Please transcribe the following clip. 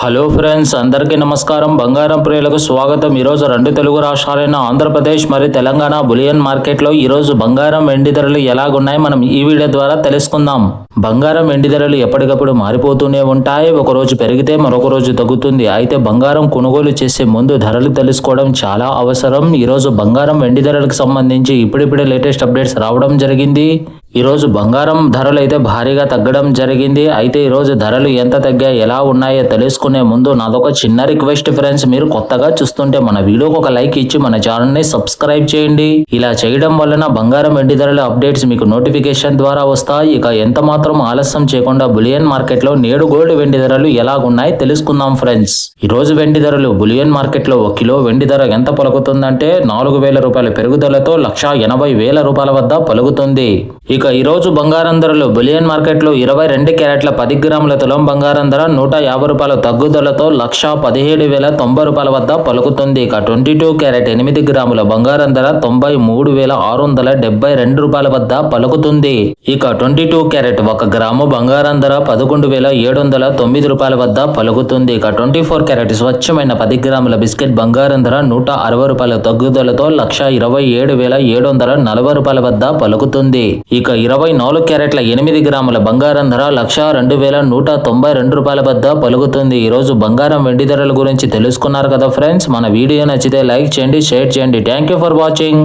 Hello friends అందరికీ నమస్కారం. బంగారం ప్రియులకు స్వాగతం. ఈరోజు రెండు తెలుగు రాష్ట్రాలైన ఆంధ్రప్రదేశ్ మరియు తెలంగాణ బులియన్ మార్కెట్లో ఈరోజు బంగారం వెండి ధరలు ఎలాగున్నాయి? మనం ఈ వీడియో ద్వారా తెలుసుకుందాం. బంగారం వెండి ధరలు ఎప్పటికప్పుడు మారిపోతూనే ఉంటాయి. ఒకరోజు పెరిగితే మరొక రోజు తగ్గుతుంది. అయితే బంగారం కొనుగోలు చేసే ముందు ధరలు తెలుసుకోవడం చాలా అవసరం. ఈరోజు బంగారం వెండి ధరలకు సంబంధించి ఇప్పుడిప్పుడే లేటెస్ట్ అప్డేట్స్ రావడం జరిగింది. ఈరోజు బంగారం ధరలు అయితే భారీగా తగ్గడం జరిగింది. అయితే ఈరోజు ధరలు ఎంత తగ్గా ఎలా ఉన్నాయో తెలుసుకునే ముందు నాదొక చిన్న రిక్వెస్ట్ ఫ్రెండ్స్. మీరు కొత్తగా చూస్తుంటే మన వీడియోకి ఒక లైక్ ఇచ్చి మన ఛానల్ని సబ్స్క్రైబ్ చేయండి. ఇలా చేయడం వలన బంగారం వెండి ధరల అప్డేట్స్ మీకు నోటిఫికేషన్ ద్వారా వస్తాయి. ఇక ఎంత మాత్రం ఆలస్యం చేయకుండా బులియన్ మార్కెట్లో నేడు గోల్డ్ వెండి ధరలు ఎలాగున్నాయి తెలుసుకుందాం ఫ్రెండ్స్. ఈ రోజు వెండి ధరలు బులియన్ మార్కెట్లో ఒక కిలో వెండి ధర ఎంత పలుకుతుందంటే నాలుగు వేల రూపాయల పెరుగుదలతో లక్ష ఎనభై వేల రూపాయల వద్ద పలుకుతుంది. ఇక ఈరోజు బంగారం ధరలు బులియన్ మార్కెట్లో ఇరవై రెండు క్యారెట్ల పది గ్రాముల తులం బంగారం ధర నూట యాభై రూపాయల తగ్గుదలతో లక్ష పదిహేడు వేల తొంభై రూపాయల వద్ద పలుకుతుంది. ఇక ట్వంటీ టూ క్యారెట్ ఎనిమిది గ్రాముల బంగారం ధర తొంభై మూడు వేల ఆరు వందల డెబ్బై రెండు రూపాయల వద్ద పలుకుతుంది. ఇక ట్వంటీ టూ క్యారెట్ ఒక గ్రాము బంగారం ధర పదకొండు వేల ఏడు వందల తొమ్మిది రూపాయల వద్ద పలుకుతుంది. ఇక ట్వంటీ ఫోర్ క్యారెట్ స్వచ్ఛమైన పది గ్రాముల బిస్కెట్ బంగారం ధర నూట అరవై రూపాయల తగ్గుదలతో లక్ష ఇరవై ఏడు వేల ఏడు వందల నలభై రూపాయల వద్ద పలుకుతుంది. ఇక ఇరవై నాలుగు క్యారెట్ల ఎనిమిది గ్రాముల బంగారం ధర లక్ష రెండు వేల నూట తొంభై రెండు రూపాయల వద్ద పలుకుతుంది. ఈరోజు బంగారం వెండి ధరల గురించి తెలుసుకున్నారు కదా ఫ్రెండ్స్. మన వీడియో నచ్చితే లైక్ చేయండి షేర్ చేయండి. Thank you for watching